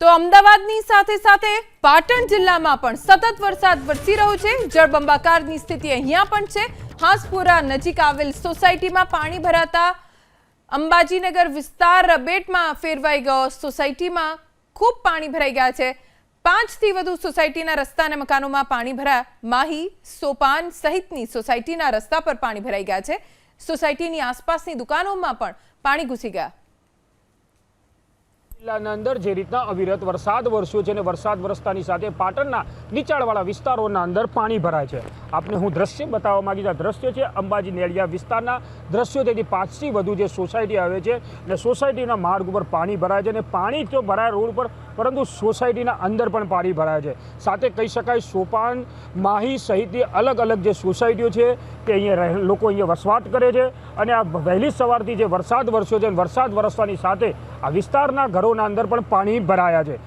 તો અમદાવાદની સાથે સાથે પાટણ જિલ્લામાં પણ સતત વરસાદ વરસી રહ્યો છે. જળબંબાકારની સ્થિતિ અહીંયા પણ છે. હાંસપુરા નજીક આવેલ સોસાયટીમાં પાણી ભરાતા અંબાજીનગર વિસ્તાર રબેટમાં ફેરવાઈ ગયો. સોસાયટીમાં ખૂબ પાણી ભરાઈ ગયા છે. પાંચથી વધુ સોસાયટીના રસ્તા મકાનોમાં પાણી ભરાયા. માહી, સોપાન સહિતની સોસાયટીના રસ્તા પર પાણી ભરાઈ ગયા છે. સોસાયટીની આસપાસની દુકાનોમાં પણ પાણી ઘૂસી ગયા. જિલ્લાના અંદર જે રીતના અવિરત વરસાદ વરસ્યો છે અને વરસાદ વરસતાની સાથે પાટણના નીચાણવાળા વિસ્તારોના અંદર પાણી ભરાય છે આપને હું દ્રશ્ય બતાવવા માગી. આ દ્રશ્ય છે અંબાજી નેળિયા વિસ્તારના દ્રશ્યો તેથી પાંચથી વધુ જે સોસાયટી આવે છે અને સોસાયટીના માર્ગ ઉપર પાણી ભરાય છે અને પાણી તો ભરાય રોડ પર પરંતુ સોસાયટીના અંદર પણ પાણી ભરાય છે. સાથે કહી શકાય સોપાન, માહી સહિતની અલગ અલગ જે સોસાયટીઓ છે તે અહીંયા લોકો અહીંયા વસવાટ કરે છે અને આ વહેલી સવારથી જે વરસાદ વરસ્યો છે વરસાદ વરસવાની સાથે આ વિસ્તારના ઘરોના અંદર પણ પાણી ભરાયા છે.